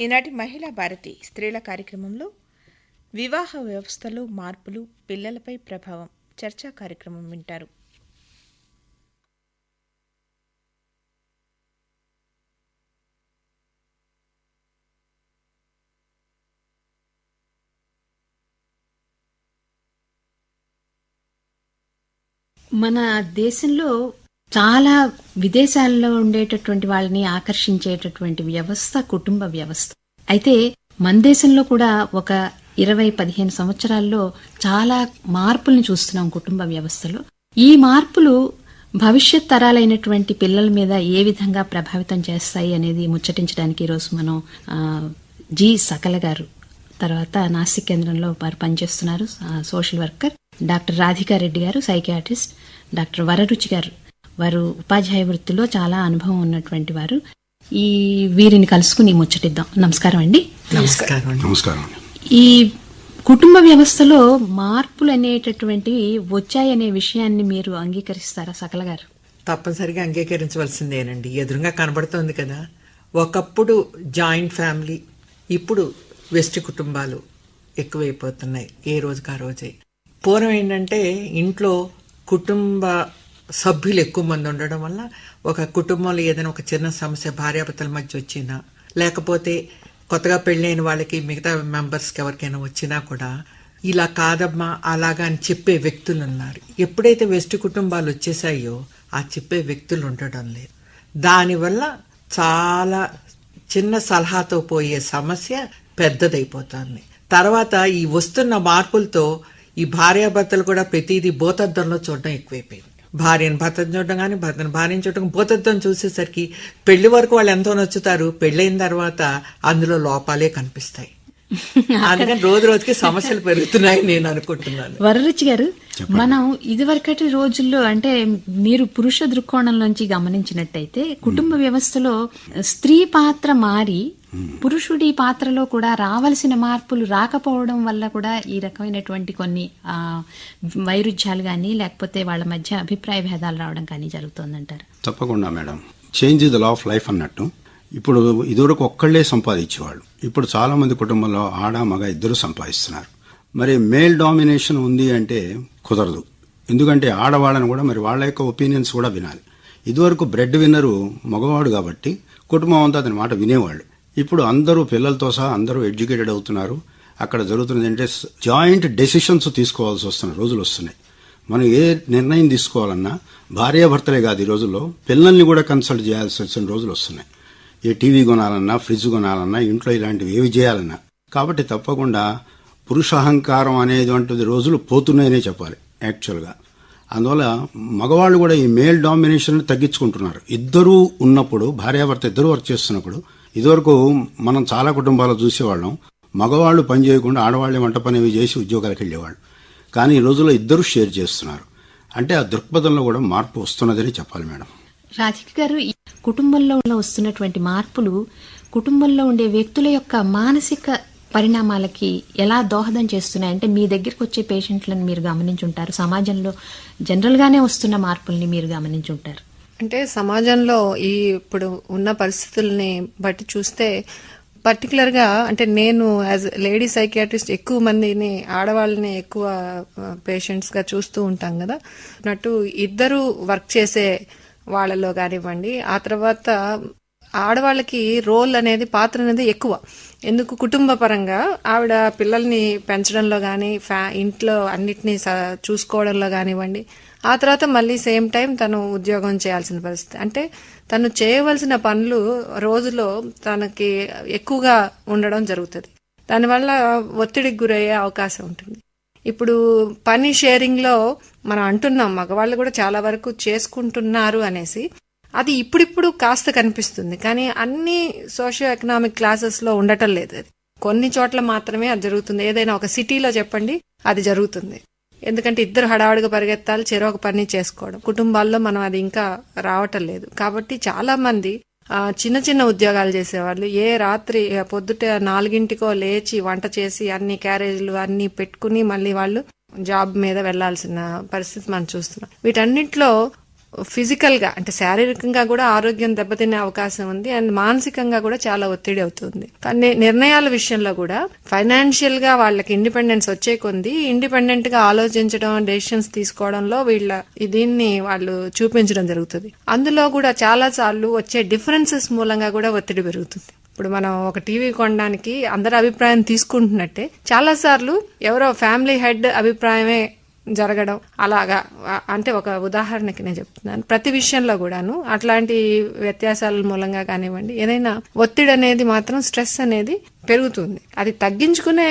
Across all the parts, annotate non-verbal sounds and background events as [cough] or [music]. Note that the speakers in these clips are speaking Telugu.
ఈనాటి మహిళా భారతి స్త్రీల కార్యక్రమంలో వివాహ వ్యవస్థలో మార్పులు పిల్లలపై ప్రభావం చర్చా కార్యక్రమం వింటారు. మన దేశంలో చాలా విదేశాల్లో ఉండేటటువంటి వాళ్ళని ఆకర్షించేటటువంటి వ్యవస్థ కుటుంబ వ్యవస్థ. అయితే మన దేశంలో కూడా ఒక ఇరవై పదిహేను సంవత్సరాల్లో చాలా మార్పుల్ని చూస్తున్నాం కుటుంబ వ్యవస్థలో. ఈ మార్పులు భవిష్యత్ తరాలైనటువంటి పిల్లల మీద ఏ విధంగా ప్రభావితం చేస్తాయి అనేది ముచ్చటించడానికి ఈరోజు మనం జి సకల గారు తర్వాత నాసిక్ కేంద్రంలో వారు పనిచేస్తున్నారు సోషల్ వర్కర్ డాక్టర్ రాధికారెడ్డి గారు సైకియాట్రిస్ట్ డాక్టర్ వరరుచి గారు. వారు ఉపాధ్యాయ వృత్తిలో చాలా అనుభవం ఉన్నటువంటి వారు. ఈ వీరిని కలుసుకుని ముచ్చటిద్దాం. నమస్కారం అండి. నమస్కారం అండి. నమస్కారం ఈ కుటుంబ వ్యవస్థలో మార్పులు అనేటటువంటివి వచ్చాయనే విషయాన్ని మీరు అంగీకరిస్తారా సకల గారు? తప్పనిసరిగా అంగీకరించవలసిందేనండి. ఎదురుగా కనబడుతోంది కదా. ఒకప్పుడు జాయింట్ ఫ్యామిలీ ఇప్పుడు వెస్ట్ కుటుంబాలు ఎక్కువైపోతున్నాయి ఏ రోజుకి ఆ రోజే. పూర్వం ఏంటంటే ఇంట్లో కుటుంబ సభ్యులు ఎక్కువ మంది ఉండడం వల్ల ఒక కుటుంబంలో ఏదైనా ఒక చిన్న సమస్య భార్యాభర్తల మధ్య వచ్చినా లేకపోతే కొత్తగా పెళ్ళైన వాళ్ళకి మిగతా మెంబర్స్కి ఎవరికైనా వచ్చినా కూడా ఇలా కాదమ్మా అలాగా అని చెప్పే వ్యక్తులు ఉన్నారు. ఎప్పుడైతే వెస్ట్ కుటుంబాలు వచ్చేసాయో ఆ చెప్పే వ్యక్తులు ఉండడం లేదు. దానివల్ల చాలా చిన్న సలహాతో పోయే సమస్య పెద్దదైపోతుంది. తర్వాత ఈ వస్తున్న మార్పులతో ఈ భార్యాభర్తలు కూడా ప్రతిదీ భూతద్దంలో చూడడం ఎక్కువైపోయింది. భార్యను భర్తను చూడడం కానీ భర్తను భార్యను చూడడం భూతత్వం చూసేసరికి పెళ్ళి వరకు వాళ్ళు ఎంతో నచ్చుతారు పెళ్ళైన తర్వాత అందులో లోపాలే కనిపిస్తాయి. [laughs] అందుకని రోజు రోజుకి సమస్యలు పెరుగుతున్నాయి నేను అనుకుంటున్నాను. వరరుచి గారు మనం ఇదివరకటి రోజుల్లో అంటే మీరు పురుష దృక్కోణంలోంచి గమనించినట్టయితే కుటుంబ వ్యవస్థలో స్త్రీ పాత్ర మారి పురుషుడి పాత్రలో కూడా రావలసిన మార్పులు రాకపోవడం వల్ల కూడా ఈ రకమైనటువంటి కొన్ని ఆ, వైరుధ్యాలు కానీ లేకపోతే వాళ్ళ మధ్య అభిప్రాయ భేదాలు రావడం కానీ జరుగుతోందంటారు. తప్పకుండా madam. Change the law of life అన్నట్టు. ఇప్పుడు ఇదివరకు ఒక్కళ్ళే సంపాదించేవాళ్ళు. ఇప్పుడు చాలామంది కుటుంబంలో ఆడ మగ ఇద్దరు సంపాదిస్తున్నారు. మరి మేల్ డామినేషన్ ఉంది అంటే కుదరదు. ఎందుకంటే ఆడవాళ్ళని కూడా మరి వాళ్ళ యొక్క ఒపీనియన్స్ కూడా వినాలి. ఇదివరకు బ్రెడ్ విన్నరు మగవాడు కాబట్టి కుటుంబం అంతా అతని మాట వినేవాళ్ళు. ఇప్పుడు అందరూ పిల్లలతో సహా అందరూ ఎడ్యుకేటెడ్ అవుతున్నారు. అక్కడ జరుగుతున్నది అంటే జాయింట్ డెసిషన్స్ తీసుకోవాల్సి వస్తున్న రోజులు వస్తున్నాయి. మనం ఏ నిర్ణయం తీసుకోవాలన్నా భార్యాభర్తలే కాదు ఈ రోజుల్లో పిల్లల్ని కూడా కన్సల్ట్ చేయాల్సి వచ్చిన రోజులు వస్తున్నాయి. ఏ టీవీ కొనాలన్నా ఫ్రిడ్జ్ కొనాలన్నా ఇంట్లో ఇలాంటివి ఏవి చేయాలన్నా. కాబట్టి తప్పకుండా పురుష అహంకారం అనేటువంటి రోజులు పోతున్నాయనే చెప్పాలి యాక్చువల్గా. అందువల్ల మగవాళ్ళు కూడా ఈ మేల్ డామినేషన్ తగ్గించుకుంటున్నారు. ఇద్దరూ ఉన్నప్పుడు భార్యాభర్త ఇద్దరు వర్క్ చేస్తున్నప్పుడు ఇదివరకు మనం చాలా కుటుంబాలు చూసేవాళ్ళం. మగవాళ్ళు పని చేయకుండా ఆడవాళ్ళే వంట పని అవి చేసి ఉద్యోగాలకు వెళ్ళేవాళ్ళు. కానీ ఈ రోజుల్లో ఇద్దరు షేర్ చేస్తున్నారు. అంటే ఆ దృక్పథంలో కూడా మార్పు వస్తున్నదని చెప్పాలి మేడం. రాధిక గారు కుటుంబంలో వస్తున్నటువంటి మార్పులు కుటుంబంలో ఉండే వ్యక్తుల యొక్క మానసిక పరిణామాలకి ఎలా దోహదం చేస్తున్నాయి అంటే మీ దగ్గరికి వచ్చే పేషెంట్లను మీరు గమనించుంటారు. సమాజంలో జనరల్ గానే వస్తున్న మార్పుల్ని మీరు గమనించుంటారు. అంటే సమాజంలో ఈ ఇప్పుడు ఉన్న పరిస్థితుల్ని బట్టి చూస్తే పర్టికులర్గా అంటే నేను యాజ్ లేడీ సైకియాట్రిస్ట్ ఎక్కువ మందిని ఆడవాళ్ళని ఎక్కువ పేషెంట్స్గా చూస్తూ ఉంటాం కదా. అన్నట్టు ఇద్దరు వర్క్ చేసే వాళ్ళలో కానివ్వండి. ఆ తర్వాత ఆడవాళ్ళకి రోల్ అనేది పాత్ర అనేది ఎక్కువ. ఎందుకు? కుటుంబ పరంగా ఆవిడ పిల్లల్ని పెంచడంలో కానీ ఫ్యా ఇంట్లో అన్నిటినీ స- చూసుకోవడంలో కానివ్వండి. ఆ తర్వాత మళ్ళీ సేమ్ టైం తను ఉద్యోగం చేయాల్సిన పరిస్థితి. అంటే తను చేయవలసిన పనులు రోజులో తనకి ఎక్కువగా ఉండడం జరుగుతుంది. దానివల్ల ఒత్తిడికి గురయ్యే అవకాశం ఉంటుంది. ఇప్పుడు పని షేరింగ్లో మనం అంటున్నాం మగవాళ్ళు కూడా చాలా వరకు చేసుకుంటున్నారు అనేసి. అది ఇప్పుడిప్పుడు కాస్త కనిపిస్తుంది కానీ అన్ని సోషియో ఎకనామిక్ క్లాసెస్లో ఉండటం లేదు అది. కొన్ని చోట్ల మాత్రమే అది జరుగుతుంది. ఏదైనా ఒక సిటీలో చెప్పండి అది జరుగుతుంది. ఎందుకంటే ఇద్దరు హడావుడిగా పరిగెత్తాలి చెరొక పని చేసుకోవడం. కుటుంబాల్లో మనం అది ఇంకా రావటం లేదు. కాబట్టి చాలా మంది చిన్న చిన్న ఉద్యోగాలు చేసేవాళ్ళు. ఏ రాత్రి పొద్దుట నాలుగింటికో లేచి వంట చేసి అన్ని క్యారేజీలు అన్ని పెట్టుకుని మళ్ళీ వాళ్ళు జాబ్ మీద వెళ్ళాల్సిన పరిస్థితి మనం చూస్తున్నాం. వీటన్నిటిలో ఫిజికల్గా అంటే శారీరకంగా కూడా ఆరోగ్యం దెబ్బతినే అవకాశం ఉంది అండ్ మానసికంగా కూడా చాలా ఒత్తిడి అవుతుంది. కానీ నిర్ణయాల విషయంలో కూడా ఫైనాన్షియల్గా వాళ్ళకి ఇండిపెండెన్స్ వచ్చే కొంది ఇండిపెండెంట్గా ఆలోచించడం డెసిషన్స్ తీసుకోవడంలో వీళ్ళ దీన్ని వాళ్ళు చూపించడం జరుగుతుంది. అందులో కూడా చాలా సార్లు వచ్చే డిఫరెన్సెస్ మూలంగా కూడా ఒత్తిడి పెరుగుతుంది. ఇప్పుడు మనం ఒక టీవీ కొనడానికి అందరి అభిప్రాయం తీసుకుంటున్నట్టే చాలాసార్లు ఎవరో ఫ్యామిలీ హెడ్ అభిప్రాయమే జరగడం. అలాగా. అంటే ఒక ఉదాహరణకి నేను చెప్తున్నాను. ప్రతి విషయంలో కూడాను అట్లాంటి వ్యత్యాసాల మూలంగా కానివ్వండి ఏదైనా ఒత్తిడి అనేది మాత్రం స్ట్రెస్ అనేది పెరుగుతుంది. అది తగ్గించుకునే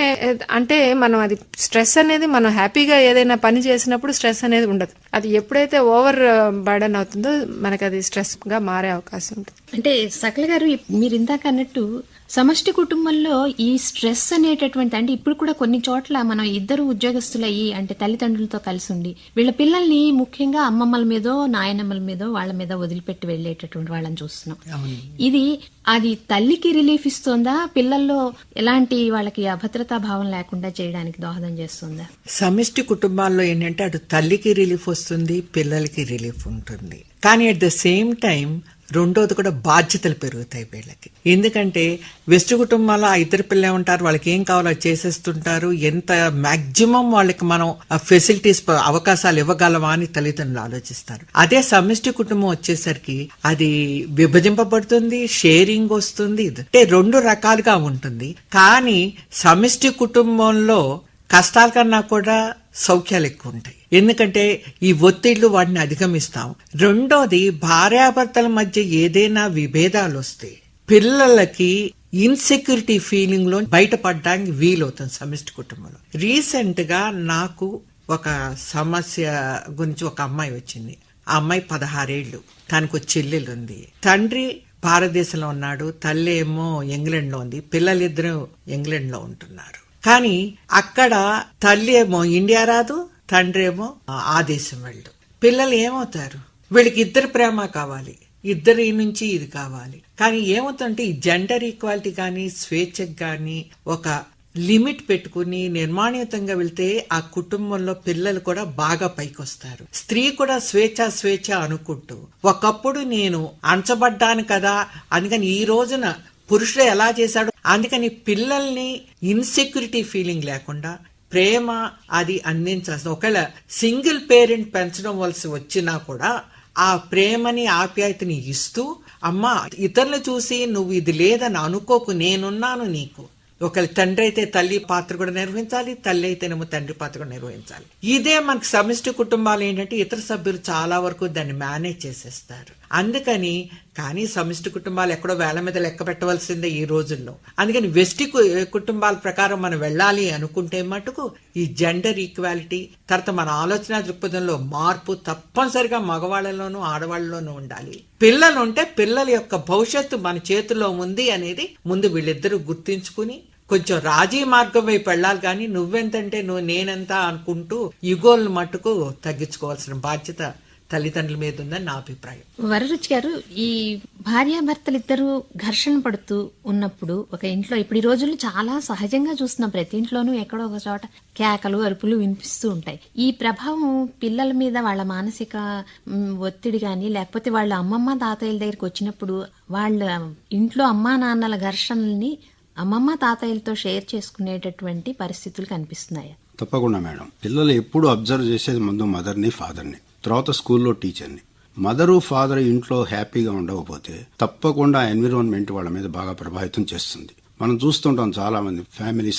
అంటే మనం అది స్ట్రెస్ అనేది మనం హ్యాపీగా ఏదైనా పని చేసినప్పుడు స్ట్రెస్ అనేది ఉండదు. అది ఎప్పుడైతే ఓవర్ బర్డన్ అవుతుందో మనకి అది స్ట్రెస్గా మారే అవకాశం ఉంటుంది. అంటే సకల గారు మీరు ఇందాక అన్నట్టు సమష్టి కుటుంబంలో ఈ స్ట్రెస్ అనేటటువంటి అంటే ఇప్పుడు కూడా కొన్ని చోట్ల మనం ఇద్దరు ఉద్యోగస్తులు అయ్యి అంటే తల్లిదండ్రులతో కలిసి ఉండి వీళ్ళ పిల్లల్ని ముఖ్యంగా అమ్మమ్మల మీదో నాయనమ్మల మీదో వాళ్ళ మీద వదిలిపెట్టి వెళ్ళేటటువంటి వాళ్ళని చూస్తున్నాం. ఇది అది తల్లికి రిలీఫ్ ఇస్తుందా? పిల్లల్లో ఎలాంటి వాళ్ళకి అభద్రతా భావం లేకుండా చేయడానికి దోహదం చేస్తుందా? సమిష్టి కుటుంబాల్లో ఏంటంటే అటు తల్లికి రిలీఫ్ వస్తుంది పిల్లలకి రిలీఫ్ ఉంటుంది. కానీ అట్ ద సేమ్ టైం రెండోది కూడా బాధ్యతలు పెరుగుతాయి వీళ్ళకి. ఎందుకంటే వెస్ట్ కుటుంబాల్లో ఇద్దరు పిల్లలు ఉంటారు వాళ్ళకి ఏం కావాలో అది చేసేస్తుంటారు. ఎంత మాక్సిమం వాళ్ళకి మనం ఫెసిలిటీస్ అవకాశాలు ఇవ్వగలమా అని తల్లిదండ్రులు ఆలోచిస్తారు. అదే సమిష్టి కుటుంబం వచ్చేసరికి అది విభజింపబడుతుంది షేరింగ్ వస్తుంది అంటే రెండు రకాలుగా ఉంటుంది. కానీ సమిష్టి కుటుంబంలో కష్టాల కన్నా కూడా సౌఖ్యాలు ఎక్కువ ఉంటాయి. ఎందుకంటే ఈ ఒత్తిళ్ళు వాటిని అధిగమిస్తాం. రెండోది భార్యాభర్తల మధ్య ఏదైనా విభేదాలు వస్తే పిల్లలకి ఇన్సెక్యూరిటీ ఫీలింగ్లో బయటపడడానికి వీలవుతుంది సమిష్టి కుటుంబంలో. రీసెంట్గా నాకు ఒక సమస్య గురించి ఒక అమ్మాయి వచ్చింది. ఆ అమ్మాయి పదహారేళ్ళు తనకు చెల్లెలు ఉంది. తండ్రి భారతదేశంలో ఉన్నాడు తల్లి ఏమో ఇంగ్లాండ్లో ఉంది పిల్లలిద్దరూ ఇంగ్లాండ్లో ఉంటున్నారు. కానీ అక్కడ తల్లి ఏమో ఇండియా రాదు తండ్రేమో ఆ దేశం వెళ్ళు పిల్లలు ఏమవుతారు? వీళ్ళకి ఇద్దరు ప్రేమ కావాలి ఇద్దరి నుంచి ఇది కావాలి. కానీ ఏమవుతుందంటే ఈ జెండర్ ఈక్వాలిటీ కానీ స్వేచ్ఛకు కానీ ఒక లిమిట్ పెట్టుకుని నిర్మాణయుతంగా వెళ్తే ఆ కుటుంబంలో పిల్లలు కూడా బాగా పైకొస్తారు. స్త్రీ కూడా స్వేచ్ఛ స్వేచ్ఛ అనుకుంటూ ఒకప్పుడు నేను అంచబడ్డాను కదా అందుకని ఈ రోజున పురుషుడు ఎలా చేశాడు? అందుకని పిల్లల్ని ఇన్సెక్యూరిటీ ఫీలింగ్ లేకుండా ప్రేమ అది అందించాల్సిన ఒకవేళ సింగిల్ పేరెంట్ పెంచడం వలసి వచ్చినా కూడా ఆ ప్రేమని ఆప్యాయతని ఇస్తూ అమ్మా ఇతరులు చూసి నువ్వు ఇది లేదని అనుకోకు నేనున్నాను నీకు. ఒకవేళ తండ్రి అయితే తల్లి పాత్ర కూడా నిర్వహించాలి తల్లి అయితేనేమో తండ్రి పాత్ర కూడా నిర్వహించాలి. ఇదే మనకు సమిష్టి కుటుంబాలు ఏంటంటే ఇతర సభ్యులు చాలా వరకు దాన్ని మేనేజ్ చేసేస్తారు. అందుకని కానీ సమిష్టి కుటుంబాలు ఎక్కడో వేల మీద లెక్క పెట్టవలసిందే ఈ రోజుల్లో. అందుకని వెస్టి కుటుంబాల ప్రకారం మనం వెళ్ళాలి అనుకుంటే మటుకు ఈ జెండర్ ఈక్వాలిటీ తర్వాత మన ఆలోచన దృక్పథంలో మార్పు తప్పనిసరిగా మగవాళ్ళలోనూ ఆడవాళ్ళలోనూ ఉండాలి. పిల్లలు ఉంటే పిల్లల యొక్క భవిష్యత్తు మన చేతిలో ఉంది అనేది ముందు వీళ్ళిద్దరూ గుర్తించుకుని కొంచెం రాజీ మార్గం వైపు వెళ్ళాలి కానీ నువ్వెంతంటే నువ్వు నేనెంత అనుకుంటూ యుగోల్ని మట్టుకు తగ్గించుకోవాల్సిన బాధ్యత తల్లిదండ్రుల మీద ఉందని నా అభిప్రాయం. వరరుచి గారు ఈ భార్యాభర్తలు ఇద్దరు ఘర్షణ పడుతూ ఉన్నప్పుడు ఒక ఇంట్లో ఇప్పుడు ఈ రోజుల్లో చాలా సహజంగా చూస్తున్నాం. ప్రతి ఇంట్లోనూ ఎక్కడో ఒక చోట కేకలు అరుపులు వినిపిస్తూ ఉంటాయి. ఈ ప్రభావం పిల్లల మీద వాళ్ళ మానసిక ఒత్తిడి కానీ లేకపోతే వాళ్ళ అమ్మమ్మ తాతయ్యల దగ్గరికి వచ్చినప్పుడు వాళ్ళ ఇంట్లో అమ్మా నాన్నల ఘర్షణల్ని అమ్మమ్మ తాతయ్యలతో షేర్ చేసుకునేటటువంటి పరిస్థితులు కనిపిస్తున్నాయా? తప్పకుండా మేడం. పిల్లలు ఎప్పుడు అబ్జర్వ్ చేసేది ముందు మదర్ని ఫాదర్ని తర్వాత స్కూల్లో టీచర్ని. మదరు ఫాదర్ ఇంట్లో హ్యాపీగా ఉండకపోతే తప్పకుండా ఎన్విరాన్మెంట్ వాళ్ళ మీద బాగా ప్రభావితం చేస్తుంది. మనం చూస్తుంటాం చాలా మంది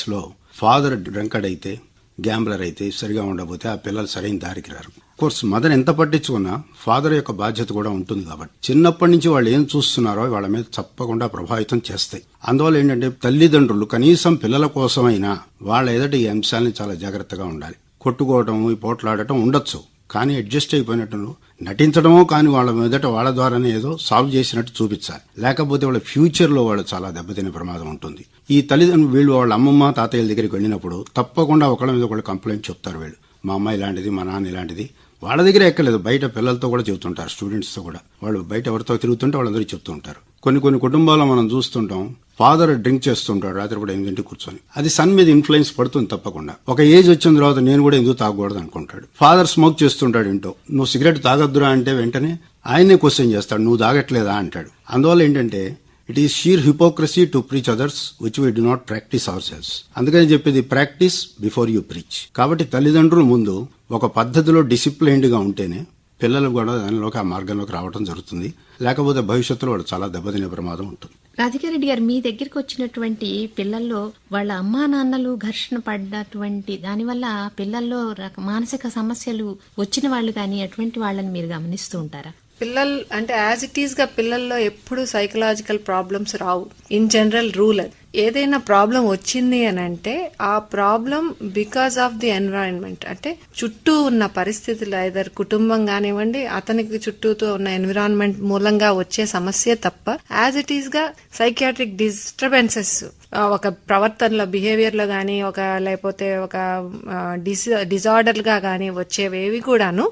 ఫాదర్ డ్రంకడ్ అయితే గ్యాంబ్లర్ అయితే సరిగా ఉండకపోతే ఆ పిల్లలు సరైన దారికి రారు. కోర్స్ మదర్ ఎంత పట్టించుకున్నా ఫాదర్ యొక్క బాధ్యత కూడా ఉంటుంది కాబట్టి. చిన్నప్పటి నుంచి వాళ్ళు ఏం చూస్తున్నారో వాళ్ళ మీద తప్పకుండా ప్రభావితం చేస్తాయి. అందువల్ల ఏంటంటే తల్లిదండ్రులు కనీసం పిల్లల కోసమైనా వాళ్ళ ఎదుట ఈ అంశాలని చాలా జాగ్రత్తగా ఉండాలి. కొట్టుకోవటం ఈ పోట్లాడటం ఉండొచ్చు. కానీ అడ్జస్ట్ అయిపోయినట్టు నటించడమో కానీ వాళ్ళ మీదట వాళ్ళ ద్వారానే ఏదో సాల్వ్ చేసినట్టు చూపించాలి. లేకపోతే వాళ్ళ ఫ్యూచర్లో వాళ్ళు చాలా దెబ్బతినే ప్రమాదం ఉంటుంది. ఈ తల్లిదండ్రులు వీళ్ళు వాళ్ళ అమ్మమ్మ తాతయ్యల దగ్గరికి వెళ్ళినప్పుడు తప్పకుండా ఒకళ్ళ మీద ఒకళ్ళు కంప్లైంట్ చెప్తారు వీళ్ళు. మా అమ్మ ఇలాంటిది మా నాన్న ఇలాంటిది. వాళ్ళ దగ్గర ఎక్కలేదు బయట పిల్లలతో కూడా చెబుతుంటారు స్టూడెంట్స్తో కూడా. వాళ్ళు బయట ఎవరితో తిరుగుతుంటే వాళ్ళందరూ చెప్తూ ఉంటారు కొన్ని కొన్ని కుటుంబాల్లో మనం చూస్తుంటాం ఫాదర్ డ్రింక్ చేస్తుంటాడు రాత్రిపూట ఎనిమిదింటికి కూర్చొని. అది సన్ మీద ఇన్ఫ్లుయెన్స్ పడుతుంది తప్పకుండా. ఒక ఏజ్ వచ్చిన తర్వాత నేను కూడా ఎందుకు తాగకూడదు అనుకుంటాడు. ఫాదర్ స్మోక్ చేస్తుంటాడు ఇంటో నువ్వు సిగరెట్ తాగద్దురా అంటే వెంటనే ఆయనే క్వశ్చన్ చేస్తాడు. నువ్వు తాగట్లేదా అంటాడు. అందువల్ల ఏంటంటే it is sheer hypocrisy to preach others which we do not practice ourselves అందుకని చెప్పేది ప్రాక్టీస్ బిఫోర్ యూ ప్రీచ్ కాబట్టి తల్లిదండ్రుల ముందు ఒక పద్ధతిలో డిసిప్లైన్డ్గా ఉంటేనే పిల్లలు కూడా దానిలోకి ఆ మార్గంలోకి రావడం జరుగుతుంది. లేకపోతే భవిష్యత్తులో వాడు చాలా దెబ్బతినే ప్రమాదం ఉంటుంది. రాధికారెడ్డి గారు మీ దగ్గరికి వచ్చినటువంటి పిల్లల్లో వాళ్ళ అమ్మా నాన్నలు ఘర్షణ పడ్డటువంటి దానివల్ల పిల్లల్లో రక- మానసిక సమస్యలు వచ్చిన వాళ్ళు కానీ అటువంటి వాళ్ళని మీరు గమనిస్తూ ఉంటారా? పిల్లలు అంటే యాజ్ ఇట్ ఈస్గా పిల్లల్లో ఎప్పుడు సైకలాజికల్ ప్రాబ్లమ్స్ రావు. ఇన్ జనరల్ రూల్ ఏదైనా ప్రాబ్లం వచ్చింది అని అంటే ఆ problem because of the environment అంటే చుట్టూ ఉన్న పరిస్థితులు ఐదర్ కుటుంబం కానివ్వండి అతనికి చుట్టూతో ఉన్న ఎన్విరాన్మెంట్ మూలంగా వచ్చే సమస్య తప్ప యాజ్ ఇట్ ఈస్గా సైకియాట్రిక్ డిస్టర్బెన్సెస్ ఒక ప్రవర్తనలో బిహేవియర్లో కానీ ఒక లేకపోతే ఒక డిస్ డిజార్డర్గా కానీ వచ్చేవేవి కూడాను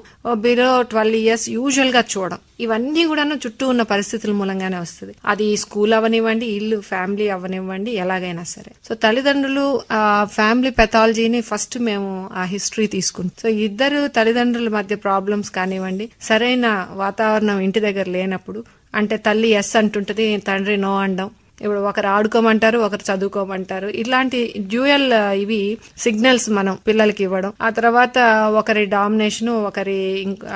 బిలో ట్వెల్వ్ ఇయర్స్ యూజువల్గా చూడడం చూడం. ఇవన్నీ కూడాను చుట్టూ ఉన్న పరిస్థితుల మూలంగానే వస్తుంది. అది స్కూల్ అవనివ్వండి ఇల్లు ఫ్యామిలీ అవనివ్వండి ఎలాగైనా సరే. సో తల్లిదండ్రులు ఆ ఫ్యామిలీ పెథాలజీని ఫస్ట్ మేము ఆ హిస్టరీ తీసుకుంటాం. సో ఇద్దరు తల్లిదండ్రుల మధ్య ప్రాబ్లమ్స్ కానివ్వండి సరైన వాతావరణం ఇంటి దగ్గర లేనప్పుడు అంటే తల్లి ఎస్ అంటుంటది తండ్రి నో అండం ఇప్పుడు ఒకరు ఆడుకోమంటారు ఒకరు చదువుకోమంటారు. ఇలాంటి డ్యూయల్ ఇవి సిగ్నల్స్ మనం పిల్లలకి ఇవ్వడం. ఆ తర్వాత ఒకరి డామినేషన్ ఒకరి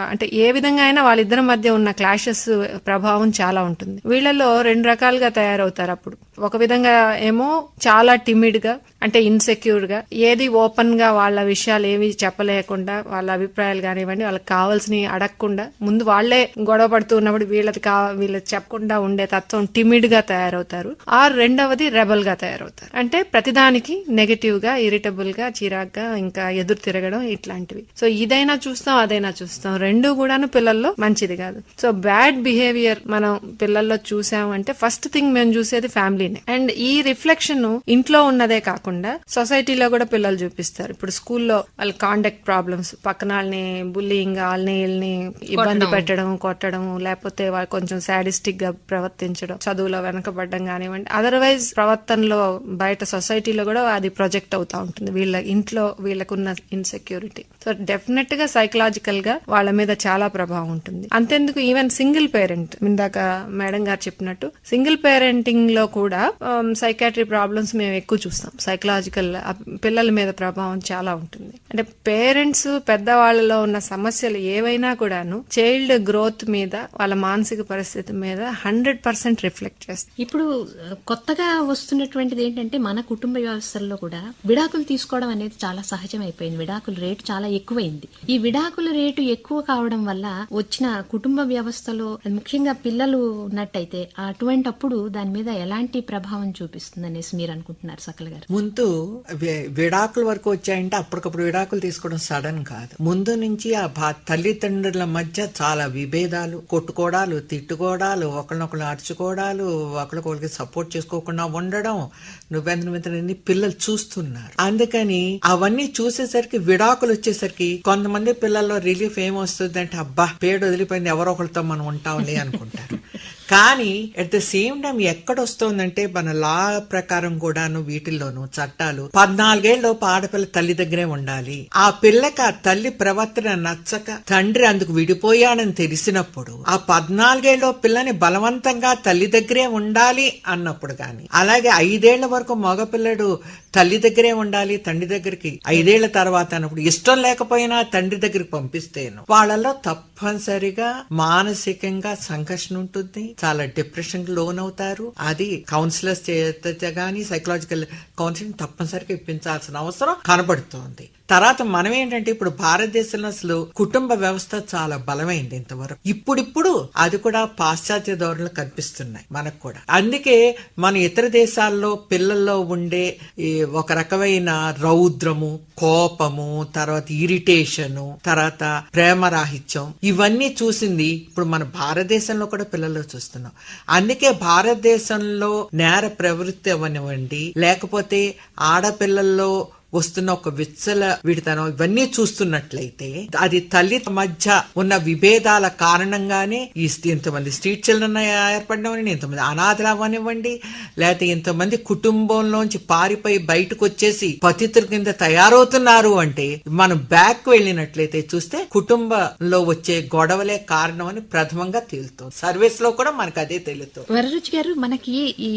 అంటే ఏ విధంగా అయినా వాళ్ళిద్దరి మధ్య ఉన్న క్లాషెస్ ప్రభావం చాలా ఉంటుంది. వీళ్ళలో రెండు రకాలుగా తయారవుతారు అప్పుడు. ఒక విధంగా ఏమో చాలా టిమిడ్గా అంటే ఇన్సెక్యూర్డ్గా ఏది ఓపెన్గా వాళ్ళ విషయాలు ఏవి చెప్పలేకుండా వాళ్ళ అభిప్రాయాలు కానివ్వండి వాళ్ళకి కావాల్సినవి అడగకుండా ముందు వాళ్ళే గొడవ పడుతూ ఉన్నప్పుడు వీళ్ళది కా వీళ్ళది చెప్పకుండా ఉండే తత్వం టిమిడ్గా తయారవుతారు. ఆర్ రెండవది రెబల్గా తయారవుతారు. అంటే ప్రతిదానికి నెగటివ్గా చిరాగ్గా ఇంకా ఎదురు తిరగడం ఇట్లాంటివి. సో ఇదైనా చూస్తాం అదైనా చూస్తాం. రెండు కూడాను పిల్లల్లో మంచిది కాదు. సో బ్యాడ్ బిహేవియర్ మనం పిల్లల్లో చూసామంటే ఫస్ట్ థింగ్ మేము చూసేది ఫ్యామిలీ ఫ్యామిలీనే అండ్ ఈ రిఫ్లెక్షన్ ఇంట్లో ఉన్నదే కాకుండా సొసైటీలో కూడా పిల్లలు చూపిస్తారు. ఇప్పుడు స్కూల్లో వాళ్ళ కాండక్ట్ ప్రాబ్లమ్స్ పక్కన వాళ్ళని బుల్లింగ్ వాళ్ళని వీళ్ళని ఇబ్బంది పెట్టడం కొట్టడం లేకపోతే వాళ్ళు కొంచెం సాడిస్టిక్గా ప్రవర్తించడం చదువులో వెనకబడడం కానివ్వండి. అదర్వైజ్ ప్రవర్తనలో బయట సొసైటీలో కూడా అది ప్రొజెక్ట్ అవుతా ఉంటుంది. వీళ్ళ ఇంట్లో వీళ్ళకున్న ఇన్సెక్యూరిటీ సో డెఫినెట్గా సైకలాజికల్గా వాళ్ళ మీద చాలా ప్రభావం ఉంటుంది. అంతెందుకు? ఈవెన్ సింగిల్ పేరెంట్ ఇందాక మేడం గారు చెప్పినట్టు సింగిల్ పేరెంటింగ్లో కూడా సైకాట్రీ ప్రాబ్లమ్స్ um, మేము ఎక్కువ చూస్తాం. సైకలాజికల్ పిల్లల మీద ప్రభావం చాలా ఉంటుంది. అంటే పేరెంట్స్ పెద్దవాళ్ళలో ఉన్న సమస్యలు ఏవైనా కూడాను చైల్డ్ గ్రోత్ మీద వాళ్ళ మానసిక పరిస్థితి మీద హండ్రెడ్ పర్సెంట్ రిఫ్లెక్ట్ చేస్తాయి. ఇప్పుడు కొత్తగా వస్తున్నటువంటిది ఏంటంటే మన కుటుంబ వ్యవస్థల్లో కూడా విడాకులు తీసుకోవడం అనేది చాలా సహజం అయిపోయింది విడాకుల రేటు చాలా ఎక్కువైంది. ఈ విడాకుల రేటు ఎక్కువ కావడం వల్ల వచ్చిన కుటుంబ వ్యవస్థలో ముఖ్యంగా పిల్లలు ఉన్నట్టయితే అటువంటప్పుడు దాని మీద ఎలాంటి ప్రభావం చూపిస్తుంది అనేసి మీరు అనుకుంటున్నారు సకల గారు? ముందు విడాకుల వరకు వచ్చాయంటే అప్పటికప్పుడు విడాకులు తీసుకోవడం సడన్ కాదు. ముందు నుంచి ఆ తల్లిదండ్రుల మధ్య చాలా విభేదాలు కొట్టుకోవడాలు తిట్టుకోవడాలు ఒకరినొకరు అరుచుకోవడాలు ఒకరికొకరికి సపోర్ట్ చేసుకోకుండా ఉండడం నువ్వెంత మిత్రుని పిల్లలు చూస్తున్నారు. అందుకని అవన్నీ చూసేసరికి విడాకులు వచ్చేసరికి కొంతమంది పిల్లల్లో రిలీఫ్ ఏమొస్తుంది అంటే అబ్బా పేడు వదిలిపోయింది ఎవరో ఒకరితో మనం ఉంటాంలే అనుకుంటారు. [laughs] కానీ అట్ ద సేమ్ టైం ఎక్కడ వస్తోందంటే మన లా ప్రకారం కూడాను వీటిల్లోనూ చట్టాలు పద్నాలుగేళ్ళలోపు ఆడపిల్ల తల్లి దగ్గరే ఉండాలి. ఆ పిల్లకి ఆ తల్లి ప్రవర్తన నచ్చక తండ్రి అందుకు విడిపోయాడని తెలిసినప్పుడు ఆ పద్నాలుగేళ్ళలో పిల్లని బలవంతంగా తల్లి దగ్గరే ఉండాలి అన్నప్పుడు గాని అలాగే ఐదేళ్ళ వరకు మగపిల్లడు తల్లి దగ్గరే ఉండాలి తండ్రి దగ్గరికి. ఐదేళ్ళ తర్వాత అన్నప్పుడు ఇష్టం లేకపోయినా తండ్రి దగ్గరికి పంపిస్తేను. వాళ్ళలో తప్పనిసరిగా మానసికంగా సంఘర్షణ ఉంటుంది. చాలా డిప్రెషన్ లోన్ అవుతారు అది కౌన్సిలర్స్ చేత గానీ సైకలాజికల్ కౌన్సిలింగ్ తప్పనిసరిగా ఇప్పించాల్సిన అవసరం కనబడుతోంది. తర్వాత మనం ఏంటంటే ఇప్పుడు భారతదేశంలో అసలు కుటుంబ వ్యవస్థ చాలా బలమైంది ఇంతవరకు. ఇప్పుడిప్పుడు అది కూడా పాశ్చాత్య ధోరణులు కనిపిస్తున్నాయి మనకు కూడా. అందుకే మన ఇతర దేశాల్లో పిల్లల్లో ఉండే ఈ ఒక రకమైన రౌద్రము కోపము తర్వాత ఇరిటేషను తర్వాత ప్రేమరాహిత్యం ఇవన్నీ చూసింది ఇప్పుడు మన భారతదేశంలో కూడా పిల్లల్లో చూస్తున్నాం. అందుకే భారతదేశంలో నేర ప్రవృత్తి అవనివ్వండి లేకపోతే ఆడపిల్లల్లో వస్తున్న ఒక విచ్చల విడితనం ఇవన్నీ చూస్తున్నట్లయితే అది తల్లి మధ్య ఉన్న విభేదాల కారణంగానే ఈ ఇంతమంది స్ట్రీట్ చిల్డ్రన్ ఏర్పడడం ఇంతమంది అనాథలు అవ్వనివ్వండి లేకపోతే ఇంతమంది కుటుంబంలోంచి పారిపోయి బయటకు వచ్చేసి పతితుల కింద తయారవుతున్నారు అంటే మనం బ్యాక్ వెళ్ళినట్లయితే చూస్తే కుటుంబంలో వచ్చే గొడవలే కారణం అని ప్రథమంగా తేలుతుంది. సర్వీస్లో కూడా మనకు అదే తెలుస్తుంది వరరుచి గారు మనకి ఈ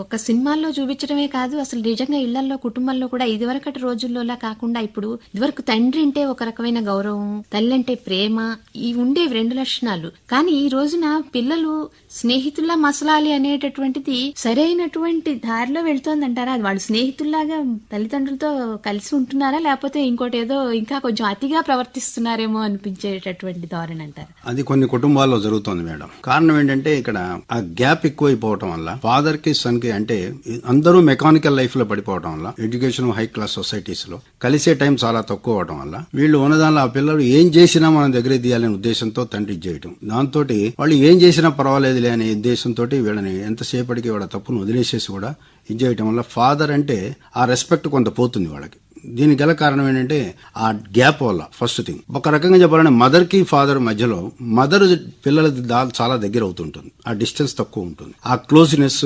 ఒక సినిమాల్లో చూపించడమే కాదు అసలు నిజంగా ఇళ్ళలో కుటుంబంలో కూడా ఇది ఇదివరకటి రోజుల్లోలా కాకుండా ఇప్పుడు ఇదివరకు తండ్రి అంటే ఒక రకమైన గౌరవం తల్లి అంటే ప్రేమ ఈ ఉండేవి రెండు లక్షణాలు. కానీ ఈ రోజున పిల్లలు స్నేహితుల్లా మసలాలి అనేటటువంటిది సరైనటువంటి దారిలో వెళ్తోందంటారా? అది వాళ్ళు స్నేహితుల్లాగా తల్లిదండ్రులతో కలిసి ఉంటున్నారా? లేకపోతే ఇంకోటి ఏదో ఇంకా కొంచెం అతిగా ప్రవర్తిస్తున్నారేమో అనిపించేటటువంటి ధోరణి అంటారు? అది కొన్ని కుటుంబాల్లో జరుగుతోంది మేడం. కారణం ఏంటంటే ఇక్కడ ఆ గ్యాప్ ఎక్కువైపోవటం వల్ల ఫాదర్కి సన్కి అంటే అందరూ మెకానికల్ లైఫ్లో పడిపోవటం వల్ల ఎడ్యుకేషన్ హై క్లాస్ సొసైటీస్లో కలిసే టైం చాలా తక్కువ అవడం వల్ల వీళ్ళు ఉన్నదానిలో ఆ పిల్లలు ఏం చేసినా మనం దగ్గర తీయాలనే ఉద్దేశంతో తండ్రి చేయటం. దాంతో వాళ్ళు ఏం చేసినా పర్వాలేదు పర్వాలేదులే అనే ఉద్దేశంతో వీళ్ళని ఎంతసేపటికి వాళ్ళ తప్పును వదిలేసేసి కూడా ఇది చేయటం వల్ల ఫాదర్ అంటే ఆ రెస్పెక్ట్ కొంత పోతుంది వాళ్ళకి. దీనికి గల కారణం ఏంటంటే ఆ గ్యాప్ వల్ల ఫస్ట్ థింగ్. ఒక రకంగా చెప్పాలంటే మదర్కి ఫాదర్ మధ్యలో మదర్ పిల్లల చాలా దగ్గర అవుతుంటుంది. ఆ డిస్టెన్స్ తక్కువ ఉంటుంది. ఆ క్లోజ్నెస్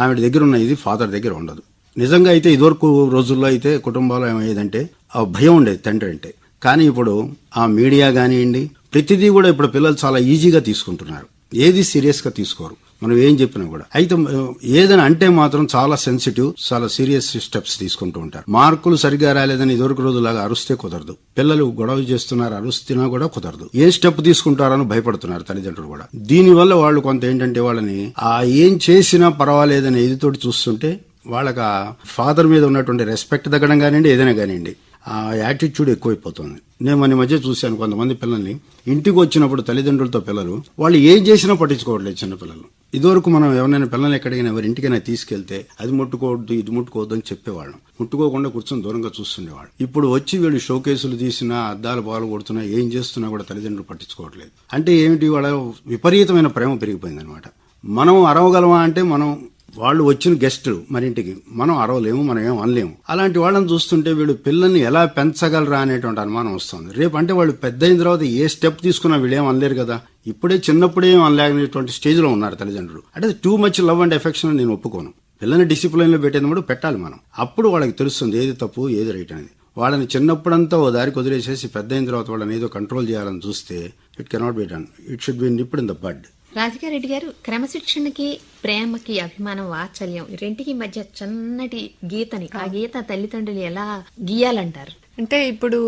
ఆవిడ దగ్గర ఉన్న ఇది ఫాదర్ దగ్గర ఉండదు. నిజంగా అయితే ఇదివరకు రోజుల్లో అయితే కుటుంబాలు ఏమయ్యేదంటే ఆ భయం ఉండేది తండ్రి అంటే. కానీ ఇప్పుడు ఆ మీడియా కానివ్వండి ప్రతిదీ కూడా ఇప్పుడు పిల్లలు చాలా ఈజీగా తీసుకుంటున్నారు. ఏది సీరియస్గా తీసుకోరు. మనం ఏం చెప్పినా కూడా. అయితే ఏదైనా అంటే మాత్రం చాలా సెన్సిటివ్ చాలా సీరియస్ స్టెప్స్ తీసుకుంటూ ఉంటారు. మార్కులు సరిగా రాలేదని ఇదివరకు రోజులాగా అరుస్తే కుదరదు. పిల్లలు గొడవ చేస్తున్నారు అరుస్తున్నా కూడా కుదరదు. ఏ స్టెప్ తీసుకుంటారని భయపడుతున్నారు తల్లిదండ్రులు కూడా. దీనివల్ల వాళ్ళు కొంత ఏంటంటే వాళ్ళని ఆ ఏం చేసినా పర్వాలేదని ఇదితోటి చూస్తుంటే వాళ్ళకి ఫాదర్ మీద ఉన్నటువంటి రెస్పెక్ట్ తగ్గడం కానివ్వండి ఏదైనా కానివ్వండి. ఆ యాటిట్యూడ్ ఎక్కువైపోతుంది. నేను మన మధ్య చూశాను కొంతమంది పిల్లల్ని. ఇంటికి వచ్చినప్పుడు తల్లిదండ్రులతో పిల్లలు వాళ్ళు ఏం చేసినా పట్టించుకోవట్లేదు చిన్నపిల్లలు ఇదివరకు మనం ఎవరైనా పిల్లల్ని ఎక్కడికైనా ఎవరి ఇంటికైనా తీసుకెళ్తే అది ముట్టుకోవద్దు ఇది ముట్టుకోవద్దు అని చెప్పేవాళ్ళం. ముట్టుకోకుండా కూర్చొని దూరంగా చూస్తుండేవాళ్ళు. ఇప్పుడు వచ్చి వీళ్ళు షోకేసులు తీసినా అద్దాలు పాలు కొడుతున్నా ఏం చేస్తున్నా కూడా తల్లిదండ్రులు పట్టించుకోవట్లేదు. అంటే ఏమిటి? వాళ్ళ విపరీతమైన ప్రేమ పెరిగిపోయింది అనమాట మనం అరవగలమా అంటే మనం వాళ్ళు వచ్చిన గెస్టులు మన ఇంటికి మనం అరవలేము మనం ఏం అనలేము. అలాంటి వాళ్ళని చూస్తుంటే వీళ్ళు పిల్లల్ని ఎలా పెంచగలరా అనేటువంటి అనుమానం వస్తుంది. రేపు అంటే వాళ్ళు పెద్ద అయిన తర్వాత ఏ స్టెప్ తీసుకున్నా వీళ్ళు ఏం అనలేరు కదా. ఇప్పుడే చిన్నప్పుడే ఏం అనలేనటువంటి స్టేజ్లో ఉన్నారు తల్లిదండ్రులు. అంటే too much love and affection నేను ఒప్పుకోను. పిల్లల్ని డిసిప్లిన్లో పెట్టేటప్పుడు పెట్టాలి మనం. అప్పుడు వాళ్ళకి తెలుస్తుంది ఏది తప్పు ఏది రైట్ అనేది. వాళ్ళని చిన్నప్పుడంతా ఓ దారికి వదిలేసేసి పెద్ద అయిన తర్వాత వాళ్ళని ఏదో కంట్రోల్ చేయాలని చూస్తే it cannot be done it should be nipped in the bud Radhika Reddy గారు క్రమశిక్షణకి ప్రేమకి అభిమానం వాత్సల్యం రెంటికి మధ్య చన్నటి గీతని ఆ గీత తల్లిదండ్రులు ఎలా గీయాలంటారు? అంటే ఇప్పుడు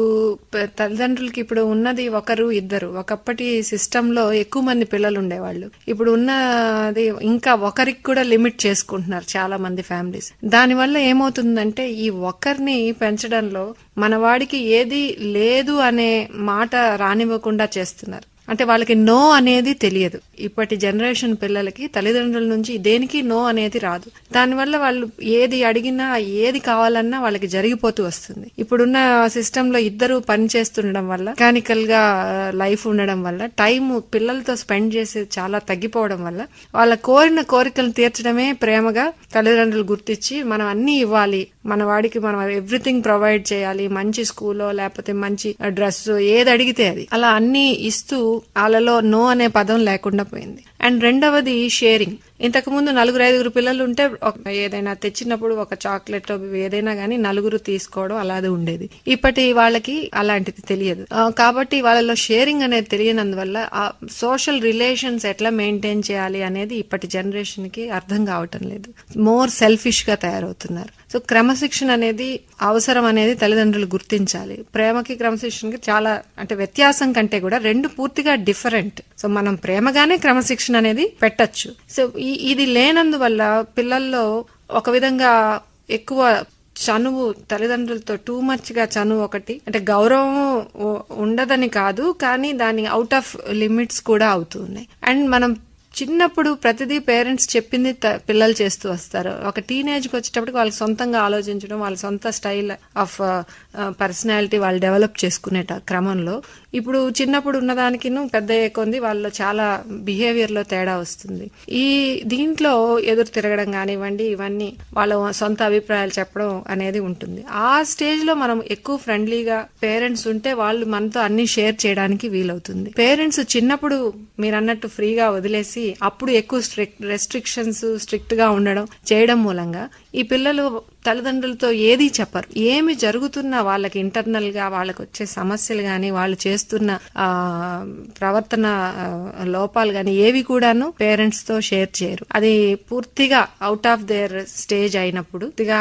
తల్లిదండ్రులకి ఇప్పుడు ఉన్నది ఒకరు ఇద్దరు. ఒకప్పటి సిస్టమ్లో ఎక్కువ మంది పిల్లలు ఉండేవాళ్ళు. ఇప్పుడు ఉన్నది ఇంకా ఒకరికి కూడా లిమిట్ చేసుకుంటున్నారు చాలా మంది ఫ్యామిలీస్. దానివల్ల ఏమవుతుందంటే ఈ ఒక్కరిని పెంచడంలో మన వాడికి ఏది లేదు అనే మాట రానివ్వకుండా చేస్తున్నారు. అంటే వాళ్ళకి నో అనేది తెలియదు. ఇప్పటి జనరేషన్ పిల్లలకి తల్లిదండ్రుల నుంచి దేనికి నో అనేది రాదు. దానివల్ల వాళ్ళు ఏది అడిగినా ఏది కావాలన్నా వాళ్ళకి జరిగిపోతూ వస్తుంది. ఇప్పుడున్న సిస్టంలో ఇద్దరు పని చేస్తుండడం వల్ల మెకానికల్గా లైఫ్ ఉండడం వల్ల టైం పిల్లలతో స్పెండ్ చేసేది చాలా తగ్గిపోవడం వల్ల వాళ్ళ కోరిన కోరికలను తీర్చడమే ప్రేమగా తల్లిదండ్రులు గుర్తించి మనం అన్ని ఇవ్వాలి. మన వాడికి మనం ఎవ్రీథింగ్ ప్రొవైడ్ చేయాలి. మంచి స్కూలో లేకపోతే మంచి డ్రెస్ ఏది అడిగితే అది. అలా అన్ని ఇస్తూ వాళ్ళలో నో అనే పదం లేకుండా పోయింది. అండ్ రెండవది షేరింగ్ ఇంతకుముందు నలుగురు ఐదుగురు పిల్లలు ఉంటే ఒక- ఏదైనా తెచ్చినప్పుడు ఒక చాక్లెట్ ఏదైనా కానీ నలుగురు తీసుకోవడం అలాగే ఉండేది. ఇప్పటి వాళ్ళకి అలాంటిది తెలియదు. కాబట్టి వాళ్ళలో షేరింగ్ అనేది తెలియనందువల్ల ఆ సోషల్ రిలేషన్స్ ఎట్లా మెయింటైన్ చేయాలి అనేది ఇప్పటి జనరేషన్కి అర్థం కావటం లేదు. మోర్ సెల్ఫిష్గా తయారవుతున్నారు. సో క్రమశిక్షణ అనేది అవసరం అనేది తల్లిదండ్రులు గుర్తించాలి. ప్రేమకి క్రమశిక్షణకి చాలా అంటే వ్యత్యాసం కంటే కూడా రెండు పూర్తిగా డిఫరెంట్ సో మనం ప్రేమగానే క్రమశిక్షణ అనేది పెట్టచ్చు. సో ఇది లేనందువల్ల పిల్లల్లో ఒక విధంగా ఎక్కువ చనువు తల్లిదండ్రులతో టూ మచ్గా చనువు ఒకటి అంటే గౌరవం ఉండదని కాదు కానీ దాని అవుట్ ఆఫ్ లిమిట్స్ కూడా అవుతున్నాయి అండ్ మనం చిన్నప్పుడు ప్రతిదీ పేరెంట్స్ చెప్పింది త- పిల్లలు చేస్తూ వస్తారు. ఒక టీనేజ్కి వచ్చేటప్పటికి వాళ్ళకి సొంతంగా ఆలోచించడం వాళ్ళ సొంత స్టైల్ ఆఫ్ పర్సనాలిటీ వాళ్ళు డెవలప్ చేసుకునేట క్రమంలో. ఇప్పుడు చిన్నప్పుడు ఉన్నదానికి పెద్ద కొంది వాళ్ళలో చాలా బిహేవియర్లో తేడా వస్తుంది. ఈ దీంట్లో ఎదురు తిరగడం కానివ్వండి ఇవన్నీ వాళ్ళ సొంత అభిప్రాయాలు చెప్పడం అనేది ఉంటుంది. ఆ స్టేజ్లో మనం ఎక్కువ ఫ్రెండ్లీగా పేరెంట్స్ ఉంటే వాళ్ళు మనతో అన్ని షేర్ చేయడానికి వీలవుతుంది. పేరెంట్స్ చిన్నప్పుడు మీరు అన్నట్టు ఫ్రీగా వదిలేసి అప్పుడు ఎక్కువ స్ట్రిక్ట్ రెస్ట్రిక్షన్స్ స్ట్రిక్ట్గా ఉండడం చేయడం మూలంగా ఈ పిల్లలు తల్లిదండ్రులతో ఏది చెప్పరు. ఏమి జరుగుతున్నా వాళ్ళకి ఇంటర్నల్గా వాళ్ళకి వచ్చే సమస్యలు గాని వాళ్ళు చేస్తున్న ప్రవర్తన లోపాలు గాని ఏవి కూడాను పేరెంట్స్తో షేర్ చేయరు. అది పూర్తిగా అవుట్ ఆఫ్ దేర్ స్టేజ్ అయినప్పుడు పూర్తిగా